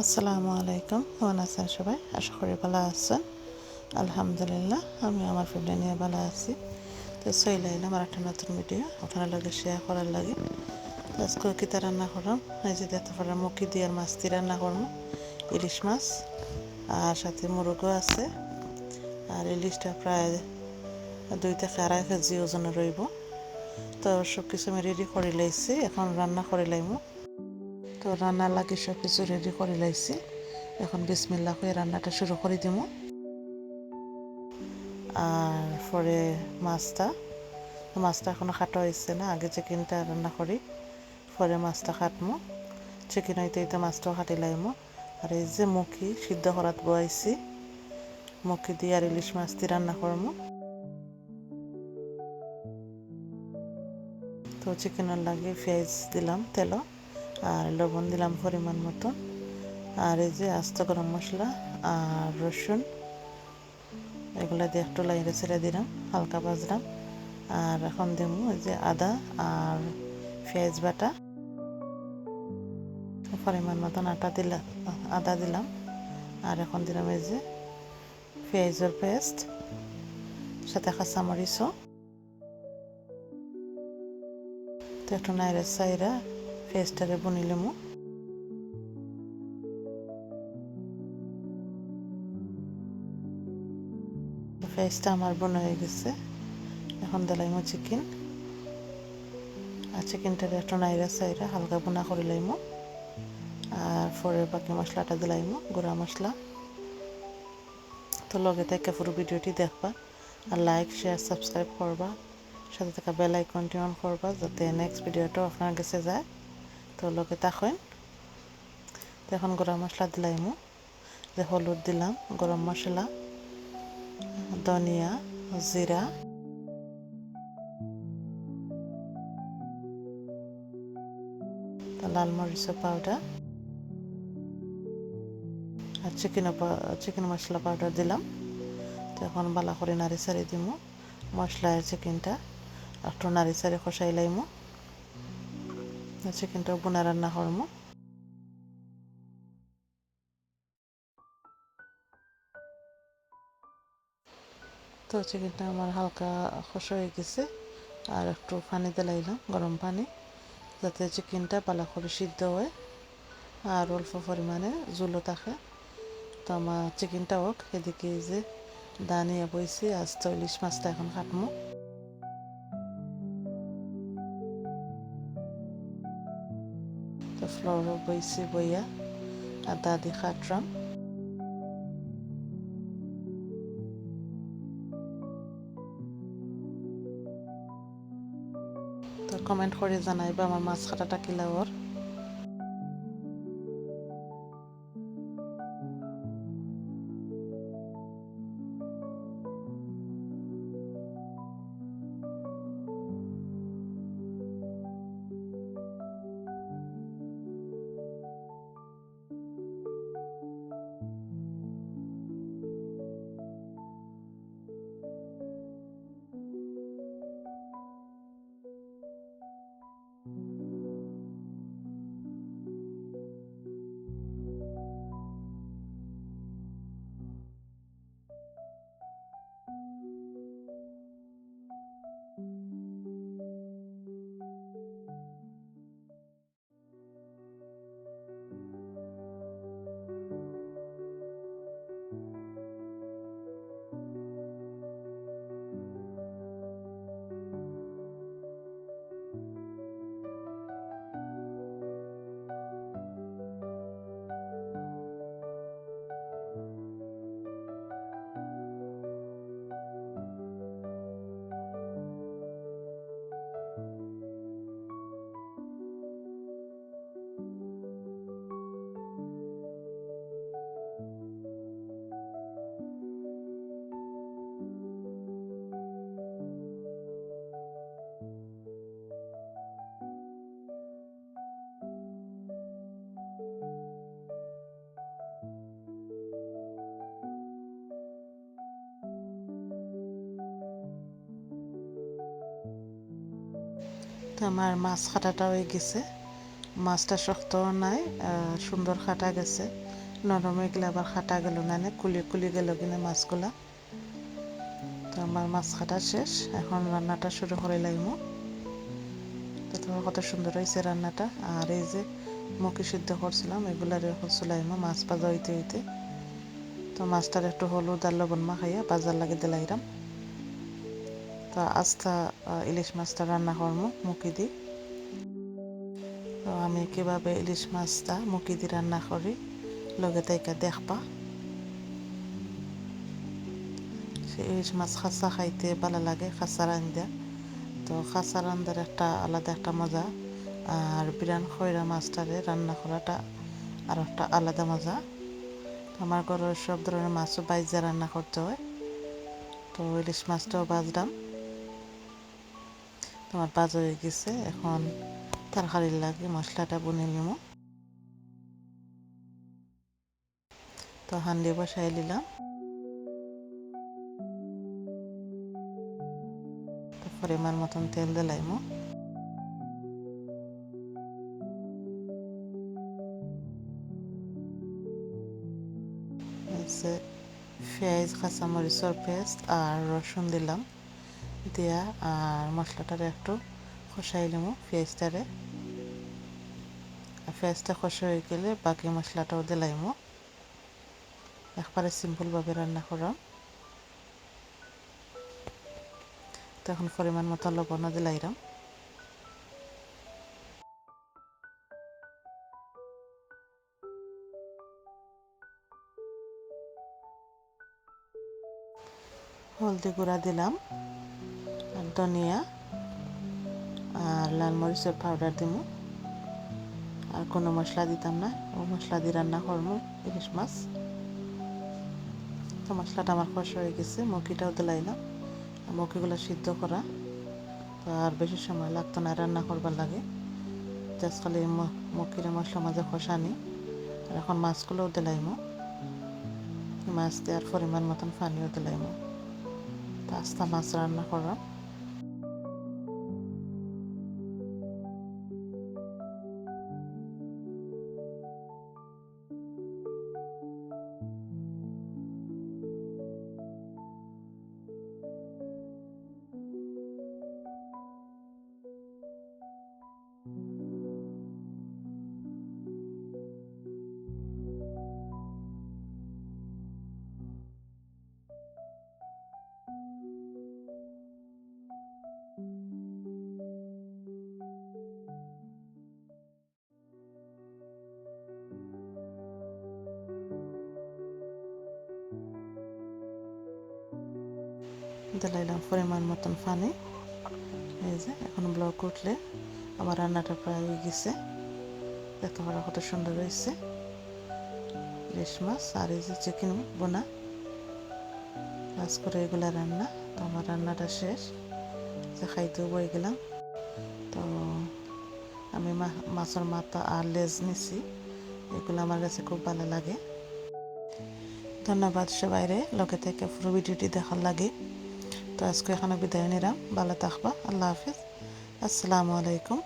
আসসালামু আলাইকুম। কেমন আছেন সবাই? আশা করি ভালো আছেন। আলহামদুলিল্লাহ আমি আমার ফ্যামিলি নিয়ে ভালো আছি। তো চলে এলাম আর একটা নতুন ভিডিও আপনার লগে শেয়ার করার লাগে। আজকে কিতা রান্না করলাম? এই যে দেখতে পারেন মুখি দিয়ে মাছ দিয়ে রান্না করব ইলিশ মাছ আর সাথে মুরগও আছে। আর ইলিশটা প্রায় দুই থেকে আড়াই কেজি ওজনে রইব। তো সব কিছু আমি রেডি করে লাইছি, এখন রান্না করে লাইমু। তো রান্না লাগে সব কিছু রেডি করে লাইছি। এখন বিসমিল্লা করে রান্নাটা শুরু করে দিব। আর পরে মাছটা মাছটা এখনও কাটা হয়েছে না, আগে চিকেনটা রান্না করি, পরে মাছটা কাটমো চিকেন হইতে হইতে মাছটাও কাটি লাইমো। আর এই যে মুখি সিদ্ধ করাত বয়াইছি, মুখি দিয়ে আর ইলিশ মাছ দিয়ে রান্না করব তো চিকেনের লাগে পেঁয়াজ দিলাম তেল আর লবণ দিলাম পরিমাণ মতো। আর এই যে আস্ত গরম মশলা আর রসুন, এগুলো দিয়ে একটু লাইনে ছেড়ে দিলাম, হালকা বাজলাম আর এখন দিব যে আদা আর পেঁয়াজ বাটা। পরিমাণ মতন আটা দিলাম আদা দিলাম। আর এখন দিলাম এই যে পেঁয়াজের পেস্ট, সাথে কাঁচামরিচও। তো একটু নাইরে সাইরা পেস্টটারে বনিলেমু পেস্টটা আমার বোন হয়ে গেছে। এখন দিলাইমো চিকেন। আর চিকেনটারে একটু নাইরা সাইরা হালকা বোনা করে লাইমো আর পরে বাকি মশলাটা দিলাইমো গুঁড়া মশলা। তো লগে থেকে পুরো ভিডিওটি দেখবা। আর লাইক শেয়ার সাবস্ক্রাইব করবা। সাথে থাকা বেল আইকনটি অন করবা, যাতে নেক্সট ভিডিওটাও আপনার কাছে যায়। তো লগে তাকেন তো এখন গরম মশলা দিলাইমু। যে হলুদ দিলাম, গরম মশলা, ধনিয়া, জিরা। লাল মরিচের পাউডার আর চিকেন চিকেন মশলা পাউডার দিলাম। তো এখন বালা করে নাড়ি সারি দিব মশলা চিকেনটা একটু নাড়ি সারি খসাই লাইমো চিকেনটাও বোনা রান্না করব। তো চিকেনটা আমার হালকা খস হয়ে গেছে, আর একটু পানি দিলাইলাম গরম পানি, যাতে চিকেনটা পালা করে সিদ্ধ হয়, আর অল্প পরিমাণে জুলো থাকে। তো আমার চিকেনটা হোক, এদিকে যে দানিয়া বইছি, আজ তো ইলিশ মাছটা এখন কাটমো। তো ফ্লোর বইছি বইয়া আর দাদি খাটরাম তো কমেন্ট করে জানাইবা আমার মাছ কাটাটা কিলাওর আমার মাছ কাটাটা হয়ে গেছে। মাছটা শক্ত নাই সুন্দর কাটা গেছে। নরম গেলে আবার খাটা গেল না নে কুলি কুলি গেল কিনা মাছগুলা। তো আমার মাছ কাটা শেষ, এখন রান্নাটা শুরু করে লাগবো। তো তোমার কত সুন্দর হয়েছে রান্নাটা। আর এই যে মুখে সিদ্ধ করছিলাম, এগুলার এখন চুলাইমো মাছ ভাজা হইতে হইতে। তো মাছটার একটু হলুদ আর লবণ মাখাইয়া বাজার লাগে দিলাইরাম তো আস্তা ইলিশ মাছটা রান্না করব, মুখি দি। তো আমি কীভাবে ইলিশ মাছটা মুখি দি রান্না করি, লগে তাইকা দেখবা। সে ইলিশ মাছ খাসা খাইতে ভালো লাগে, খাসা রান্দা তো খাসা রান্দার একটা আলাদা একটা মজা, আর বিরান খয়রা মাছটারে রান্না করাটা আর একটা আলাদা মজা। আমার ঘরের সব ধরনের মাছও বাইজা রান্না করতে হয়। তো ইলিশ মাছটাও বাজলাম তোমার বাজ হয়ে গেছে, এখন তরকারির লাগে মশলাটা বুনে নিব তো হান্ডি বসাই নিলাম। পরিমাণ মতন তেল দিলাইমো পেঁয়াজ, কাঁচামরিচের পেস্ট আর রসুন দিলাম। দিয়া আর মশলাটারে একটু কষাই নিব, পেঁয়াজটারে। আর পেঁয়াজটা কষা হয়ে গেলে বাকি মশলাটাও দিলাইমো একবারে সিম্পলভাবে রান্না করাম। তখন পরিমাণ মতো লবণও দিলাইরাম হলদি গুঁড়া দিলাম। ধনিয়া আর লাল মরিচের পাউডার দিব আর কোনো মশলা দিতাম না। ও মশলা দিয়ে রান্না করব ইলিশ মাছ। তো মশলাটা আমার কষা হয়ে গেছে মুখিটাও দিলাইলাম মুখিগুলো সিদ্ধ করা। তো আর বেশি সময় লাগতো না রান্না করবার লাগে। জাস্ট খালি মুখির মশলা মাঝে কষানি আর এখন মাছগুলোও দিলাইমো। মাছ দেওয়ার পরিমাণ মতন পানিও দিলাইমো। পাস্তা মাছ রান্না করা দিলাইলাম, পরিমাণ মতন পানি। এই যে, এখন ব্লক উঠলে আমার রান্নাটা প্রায় হয়ে গেছে। দেখতে পারা কত সুন্দর হয়েছে। ইলিশ মাছ আর এই যে চিকেন বোনা। কাজ করে এগুলা রান্না। তো আমার রান্নাটা শেষ। যে খাইতেও বই গেলাম। তো আমি মাছের মাথা আর লেজ নিছি। এগুলো আমার কাছে খুব ভালো লাগে। ধন্যবাদ সবাইরে। লোকে থেকে পুরো ভিডিওটি দেখার লাগে। তো আজকে এখানে বিদায় নিলাম। ভালো থাকবা। আল্লাহ হাফিজ। আসসালামু আলাইকুম।